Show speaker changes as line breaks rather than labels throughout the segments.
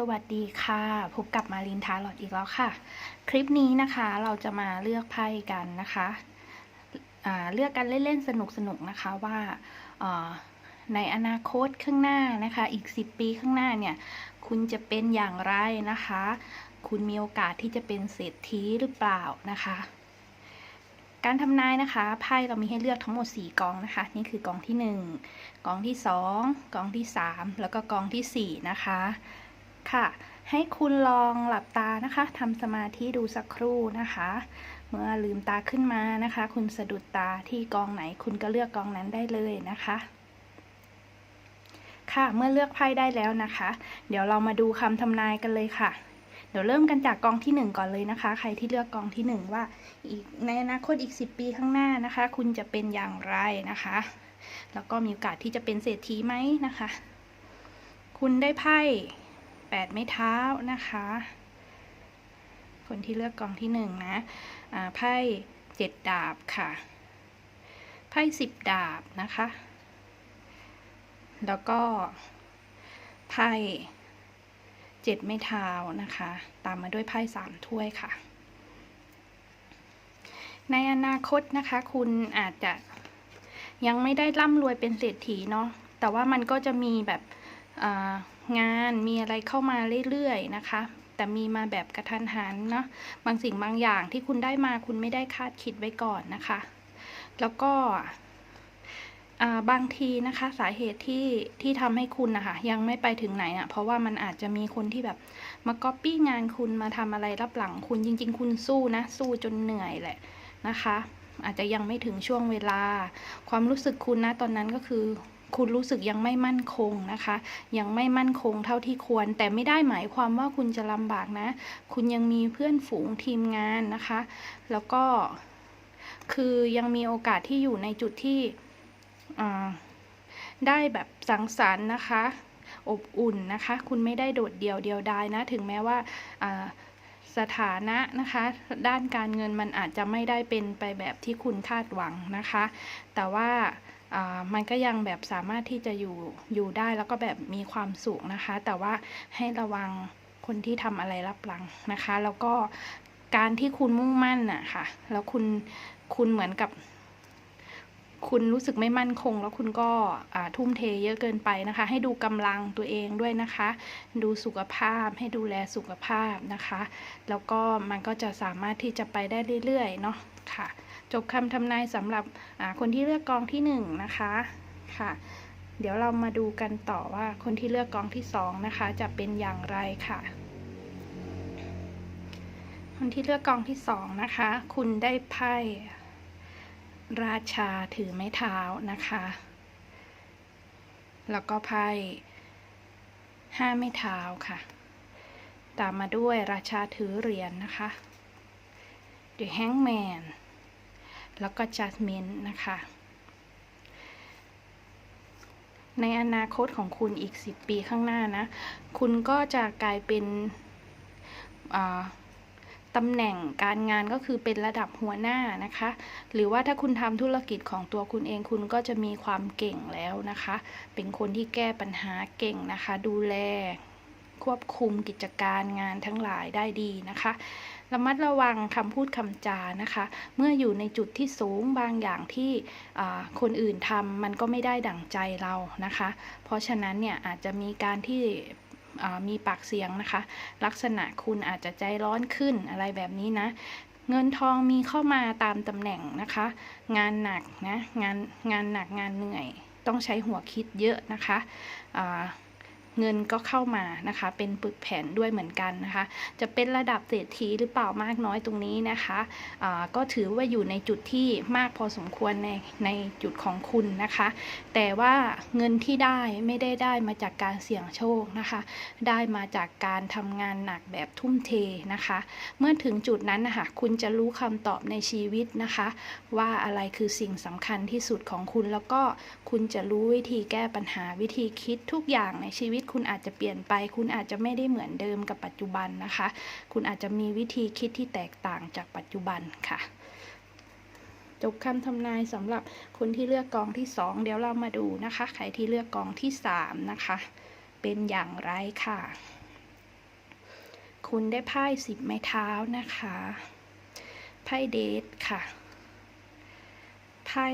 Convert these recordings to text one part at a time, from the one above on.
สวัสดีค่ะ พบกับมารินทาลอดอีกแล้วค่ะ คลิปนี้นะคะเราจะมาเลือกไพ่กันนะคะเลือกกันเล่นๆ สนุกๆนะคะว่าในอนาคตข้างหน้านะคะ อีก 10 ปีข้างหน้าเนี่ย คุณจะเป็นอย่างไรนะคะ คุณมีโอกาสที่จะเป็นเศรษฐีหรือเปล่านะคะ การทำนายนะคะไพ่เรามีให้เลือกทั้งหมด 4กองนะคะ นี่คือกองที่ 1กองที่ 2กองที่ 3 แล้วก็กองทีสี่4 นะคะ ค่ะ ให้คุณลองหลับตานะคะทำสมาธิดูสักครู่นะคะ เมื่อลืมตาขึ้นมานะคะ คุณสะดุดตาที่กองไหนคุณก็เลือกกองนั้นได้เลยนะคะ ค่ะเมื่อเลือกไพ่ได้แล้วนะคะ เดี๋ยวเรามาดูคำทำนายกันเลยค่ะเดี๋ยวเริ่มกันจากกองที่หนึ่งก่อนเลยนะคะ ใครที่เลือกกองที่หนึ่งว่าอีกในอนาคตอีก 10 ปีข้างหน้านะคะ คุณจะเป็นอย่างไรนะคะ แล้วก็มีโอกาสที่จะเป็นเศรษฐีไหมนะคะ คุณได้ไพ่ แปดไม้เท้านะคะ คนที่เลือกกองที่หนึ่งนะไพ่เจ็ดดาบค่ะ ไพ่สิบดาบนะคะ แล้วก็ไพ่เจ็ดไม้เท้านะคะ ตามมาด้วยไพ่สามถ้วยค่ะ ในอนาคตนะคะคุณอาจจะยังไม่ได้ร่ำรวยเป็นเศรษฐีเนาะแต่ว่ามันก็จะมีแบบ งานมีอะไรเข้ามาเรื่อยๆนะคะ แต่มีมาแบบกระทันหันเนาะบางสิ่งบางอย่างที่คุณได้มาคุณไม่ได้คาดคิดไว้ก่อนนะคะ แล้วก็บางทีนะคะสาเหตุที่ที่ทำให้คุณนะคะยังไม่ไปถึงไหนอะ่ะเพราะว่ามันอาจจะมีคนที่แบบมาก๊อปปี้งานคุณมาทำอะไรรับหลังคุณจริง ๆ คุณสู้นะ สู้จนเหนื่อยแหละนะคะ อาจจะยังไม่ถึงช่วงเวลา ความรู้สึกคุณนะตอนนั้นก็คือ คุณรู้สึกยังไม่มั่นคงนะคะ ยังไม่มั่นคงเท่าที่ควร แต่ไม่ได้หมายความว่าคุณจะลำบากนะ คุณยังมีเพื่อนฝูงทีมงานนะคะ แล้วก็คือยังมีโอกาสที่อยู่ในจุดที่ได้แบบสังสรรค์นะคะ อบอุ่นนะคะ คุณไม่ได้โดดเดี่ยวเดียวดายนะ ถึงแม้ว่าสถานะนะคะ ด้านการเงินมันอาจจะไม่ได้เป็นไปแบบที่คุณคาดหวังนะคะ แต่ว่า มันก็ยังแบบสามารถที่จะอยู่อยู่ได้แล้วก็แบบมีความสุขนะคะ แต่ว่าให้ระวังคนที่ทำอะไรรับหลังนะคะ แล้วก็การที่คุณมุ่งมั่นน่ะค่ะ แล้วคุณคุณเหมือนกับ คุณรู้สึกไม่มั่นคง แล้วคุณก็ทุ่มเทเยอะเกินไปนะคะ ให้ดูกำลังตัวเองด้วยนะคะ ดูสุขภาพให้ดูแลสุขภาพนะคะ แล้วก็มันก็จะสามารถที่จะไปได้เรื่อยๆเนาะค่ะ จบคำทำนายสำหรับคนที่เลือกกองที่หนึ่งนะคะค่ะ เดี๋ยวเรามาดูกันต่อว่าคนที่เลือกกองที่สองนะคะ จะเป็นอย่างไรค่ะ คนที่เลือกกองที่สองนะคะ คุณได้ไพ่ราชาถือไม้เท้านะคะ แล้วก็ไพ่ห้าไม้เท้าค่ะ ตามมาด้วยราชาถือเหรียญนนะคะ The Hangman แล้วก็ Judgment นะคะ ในอนาคตของคุณอีก 10 ปีข้างหน้านะ คุณก็จะกลายเป็นตำแหน่งการงานก็คือเป็นระดับหัวหน้านะคะ หรือว่าถ้าคุณทำธุรกิจของตัวคุณเองคุณก็จะมีความเก่งแล้วนะคะ เป็นคนที่แก้ปัญหาเก่งนะคะ ดูแล ควบคุมกิจการงานทั้งหลายได้ดีนะคะ ระมัดระวังคำพูดคำจานะคะ เมื่ออยู่ในจุดที่สูงบางอย่างที่คนอื่นทำมันก็ไม่ได้ดั่งใจเรานะคะ เพราะฉะนั้นเนี่ยอาจจะมีการที่มีปากเสียงนะคะ ลักษณะคุณอาจจะใจร้อนขึ้นอะไรแบบนี้นะเงินทองมีเข้ามาตามตำแหน่งนะคะ งานหนักนะงานงานหนักงานเหนื่อย ต้องใช้หัวคิดเยอะนะคะ เงินก็เข้ามานะคะ เป็นปึกแผ่นด้วยเหมือนกันนะคะ จะเป็นระดับเศรษฐีหรือเปล่ามากน้อยตรงนี้นะคะอ่าก็ถือว่าอยู่ในจุดที่มากพอสมควรในในจุดของคุณนะคะ แต่ว่าเงินที่ได้ไม่ได้ได้มาจากการเสี่ยงโชคนะคะ ได้มาจากการทำงานหนักแบบทุ่มเทนะคะ เมื่อถึงจุดนั้นนะคะคุณจะรู้คำตอบในชีวิตนะคะ ว่าอะไรคือสิ่งสำคัญที่สุดของคุณแล้วก็คุณจะรู้วิธีแก้ปัญหาวิธีคิดทุกอย่างในชีวิตคุณอาจจะเปลี่ยนไป คุณอาจจะไม่ได้เหมือนเดิมกับปัจจุบันนะคะ คุณอาจจะมีวิธีคิดที่แตกต่างจากปัจจุบันค่ะ จบคำทำนายสำหรับคนที่เลือกกองที่สองเดี๋ยวเรามาดูนะคะ ใครที่เลือกกองที่สามนะคะ เป็นอย่างไรค่ะ คุณได้ไพ่สิบไม้เท้านะคะไพ่เดทค่ะไพ่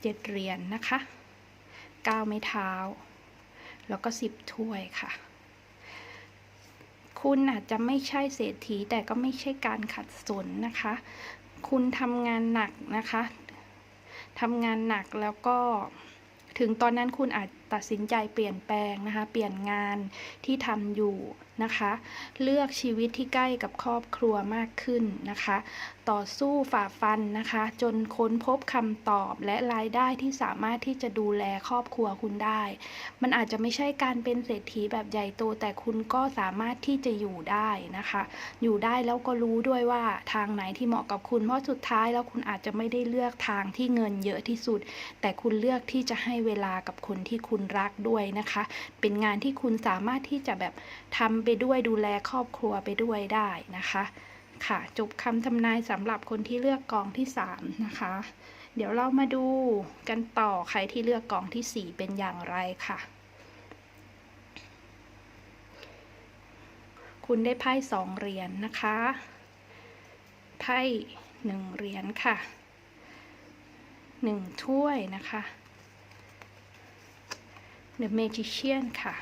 เจ็ดเหรียญนนะคะเก้าไม้เท้า แล้วก็สิบถ้วยค่ะ คุณอาจจะไม่ใช่เศรษฐีแต่ก็ไม่ใช่การขัดสนนะคะ คุณทำงานหนักนะคะทำงานหนักแล้วก็ถึงตอนนั้นคุณอาจตัดสินใจเปลี่ยนแปลงนะคะ เปลี่ยนงานที่ทำอยู่นะคะ เลือกชีวิตที่ใกล้กับครอบครัวมากขึ้นนะคะ ต่อสู้ฝ่าฟันนะคะ จนค้นพบคำตอบและรายได้ที่สามารถที่จะดูแลครอบครัวคุณได้ มันอาจจะไม่ใช่การเป็นเศรษฐีแบบใหญ่โต แต่คุณก็สามารถที่จะอยู่ได้นะคะ อยู่ได้แล้วก็รู้ด้วยว่าทางไหนที่เหมาะกับคุณ เพราะสุดท้ายแล้วคุณอาจจะไม่ได้เลือกทางที่เงินเยอะที่สุด แต่คุณเลือกที่จะให้เวลากับคนที่คุณุณรักด้วยนะคะ เป็นงานที่คุณสามารถที่จะแบบทำไปด้วยดูแลครอบครัวไปด้วยได้นะคะ ค่ะ จบคำทำนายสำหรับคนที่เลือกกองที่ 3 นะคะ เดี๋ยวเรามาดูกันต่อใครที่เลือกกองที่ 4 เป็นอย่างไรค่ะคุณได้ไพ่สองเหรียญนนะคะ ไพ่หนึ่งเหรียญค่ะหนึ่งถ้วยนะคะ The Magician ค่ะ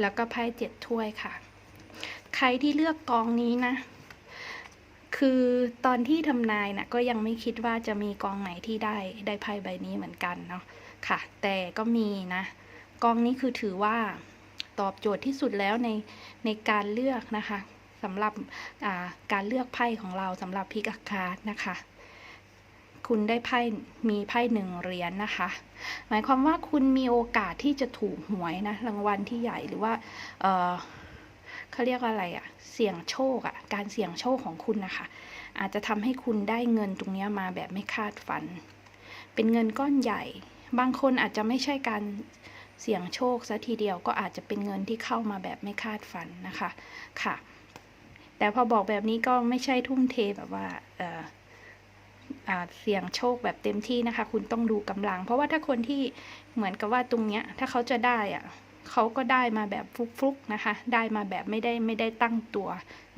แล้วก็ไพ่เจ็ดถ้วยค่ะ ใครที่เลือกกองนี้นะ คือตอนที่ทำนายนะก็ยังไม่คิดว่าจะมีกองไหนที่ได้ได้ไพ่ใบนี้เหมือนกันเนาะค่ะ แต่ก็มีนะ กองนี้คือถือว่าตอบโจทย์ที่สุดแล้วในในการเลือกนะคะสำหรับการเลือกไพ่ของเราสำหรับพิกอาคาร์นะคะ คุณได้ไพ่มีไพ่หนึ่งเหรียญนนะคะ หมายความว่าคุณมีโอกาสที่จะถูกหวยนะรางวัลที่ใหญ่หรือว่าเออเขาเรียกว่าอะไรอะเสี่ยงโชคอะการเสี่ยงโชคของคุณนะคะ อาจจะทำให้คุณได้เงินตรงนี้มาแบบไม่คาดฝัน เป็นเงินก้อนใหญ่ บางคนอาจจะไม่ใช่การเสี่ยงโชคซะทีเดียวก็อาจจะเป็นเงินที่เข้ามาแบบไม่คาดฝันนะคะค่ะ แต่พอบอกแบบนี้ก็ไม่ใช่ทุ่มเทแบบว่าเออ เสี่ยงโชคแบบเต็มที่นะคะ คุณต้องดูกำลัง เพราะว่าถ้าคนที่เหมือนกับว่าตรงเนี้ย ถ้าเขาจะได้อะเขาก็ได้มาแบบฟลุกๆนะคะ ได้มาแบบไม่ได้ไม่ได้ตั้งตัว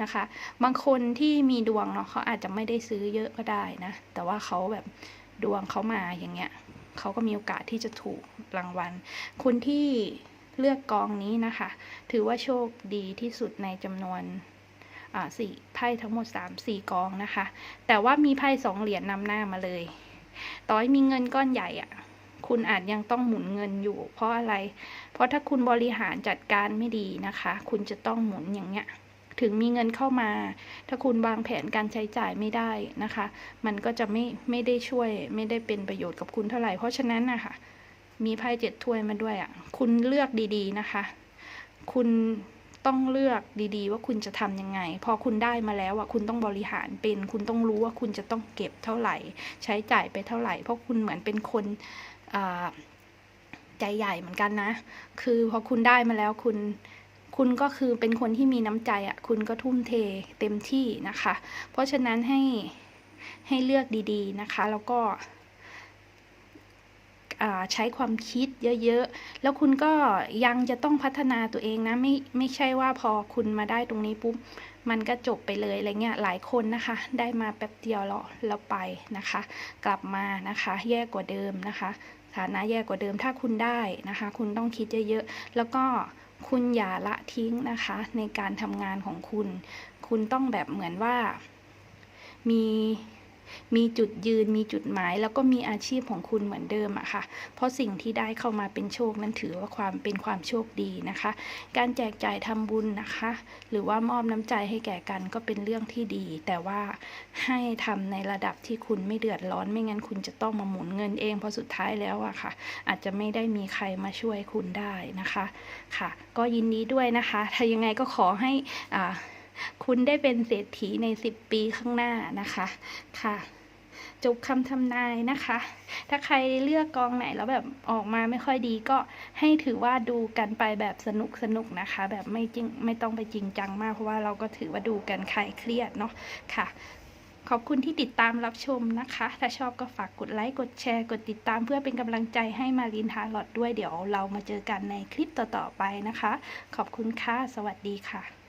นะคะ บางคนที่มีดวงเนาะเขาอาจจะไม่ได้ซื้อเยอะก็ได้นะ แต่ว่าเขาแบบดวงเขามาอย่างเงี้ยเขาก็มีโอกาสที่จะถูกรางวัล คุณที่เลือกกองนี้นะคะ ถือว่าโชคดีที่สุดในจำนวน สี่ไพ่ทั้งหมด 3 4 กองนะคะ แต่ว่ามีไพ่สองเหรียญนำหน้ามาเลย ต่อให้มีเงินก้อนใหญ่อะคุณอาจยังต้องหมุนเงินอยู่ เพราะอะไร เพราะถ้าคุณบริหารจัดการไม่ดีนะคะ คุณจะต้องหมุนอย่างเงี้ย ถึงมีเงินเข้ามา ถ้าคุณวางแผนการใช้จ่ายไม่ได้นะคะ มันก็จะไม่ไม่ได้ช่วย ไม่ได้เป็นประโยชน์กับคุณเท่าไหร่ เพราะฉะนั้นนะคะมีไพ่เจ็ดถ้วยมาด้วยอะ่ะ คุณเลือกดีๆนะคะ คุณ ต้องเลือกดีๆ ว่าคุณจะทำยังไง พอคุณได้มาแล้วอะคุณต้องบริหารเป็น คุณต้องรู้ว่าคุณจะต้องเก็บเท่าไหร่ ใช้จ่ายไปเท่าไหร่ เพราะคุณเหมือนเป็นคนใจใหญ่เหมือนกันนะ คือพอคุณได้มาแล้วคุณคุณก็คือเป็นคนที่มีน้ำใจอะ คุณก็ทุ่มเทเต็มที่นะคะ เพราะฉะนั้นให้ให้เลือกดีๆนะคะ แล้วก็ ใช้ความคิดเยอะๆ แล้วคุณก็ยังจะต้องพัฒนาตัวเองนะ ไม่ไม่ใช่ว่าพอคุณมาได้ตรงนี้ปุ๊บมันก็จบไปเลยอะไรเงี้ยหลายคนนะคะ ได้มาแป๊บเดียวแล้วแล้วไปนะคะ กลับมานะคะ แย่กว่าเดิมนะคะฐานะแย่กว่าเดิมถ้าคุณได้นะคะ คุณต้องคิดเยอะๆ แล้วก็คุณอย่าละทิ้งนะคะ ในการทำงานของคุณ คุณต้องแบบเหมือนว่ามี มีจุดยืนมีจุดหมาย แล้วก็มีอาชีพของคุณเหมือนเดิมอะค่ะ เพราะสิ่งที่ได้เข้ามาเป็นโชคนั้นถือว่าความเป็นความโชคดีนะคะ การแจกจ่ายทำบุญนะคะ หรือว่ามอบน้ำใจให้แก่กันก็เป็นเรื่องที่ดี แต่ว่าให้ทำในระดับที่คุณไม่เดือดร้อน ไม่งั้นคุณจะต้องมาหมุนเงินเองเพราะสุดท้ายแล้วอะค่ะ อาจจะไม่ได้มีใครมาช่วยคุณได้นะคะค่ะ ก็ยินดีด้วยนะคะ ถ้ายังไงก็ขอให้อ่า คุณได้เป็นเศรษฐีใน 10 ปีข้างหน้านะคะค่ะจบคำทำนายนะคะ ถ้าใครเลือกกองไหนแล้วแบบออกมาไม่ค่อยดีก็ให้ถือว่าดูกันไปแบบสนุกสนุกนะคะ แบบไม่จริงไม่ต้องไปจริงจังมากเพราะว่าเราก็ถือว่าดูกันคลายเครียดเนาะค่ะ ขอบคุณที่ติดตามรับชมนะคะ ถ้าชอบก็ฝากกดไลค์ กดแชร์ กดติดตามเพื่อเป็นกำลังใจให้มารินทาร์ลอดด้วยเดี๋ยวเรามาเจอกันในคลิปต่อๆไปนะคะ ขอบคุณค่ะ สวัสดีค่ะ